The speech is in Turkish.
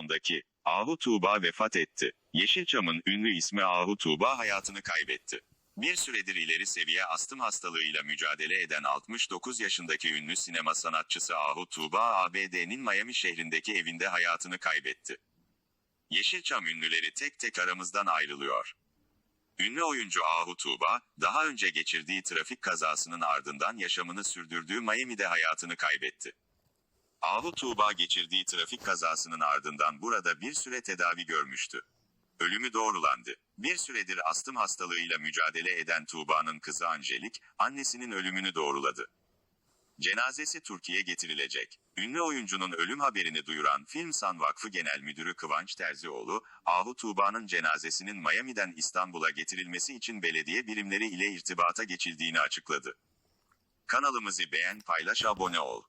ondaki Ahu Tuğba vefat etti. Yeşilçam'ın ünlü ismi Ahu Tuğba hayatını kaybetti. Bir süredir ileri seviye astım hastalığıyla mücadele eden 69 yaşındaki ünlü sinema sanatçısı Ahu Tuğba ABD'nin Miami şehrindeki evinde hayatını kaybetti. Yeşilçam ünlüleri tek tek aramızdan ayrılıyor. Ünlü oyuncu Ahu Tuğba, daha önce geçirdiği trafik kazasının ardından yaşamını sürdürdüğü Miami'de hayatını kaybetti. Ahu Tuğba geçirdiği trafik kazasının ardından burada bir süre tedavi görmüştü. Ölümü doğrulandı. Bir süredir astım hastalığıyla mücadele eden Tuğba'nın kızı Angelik, annesinin ölümünü doğruladı. Cenazesi Türkiye getirilecek. Ünlü oyuncunun ölüm haberini duyuran Filmsan Vakfı Genel Müdürü Kıvanç Terzioğlu, Ahu Tuğba'nın cenazesinin Miami'den İstanbul'a getirilmesi için belediye birimleri ile irtibata geçildiğini açıkladı. Kanalımızı beğen, paylaş, abone ol.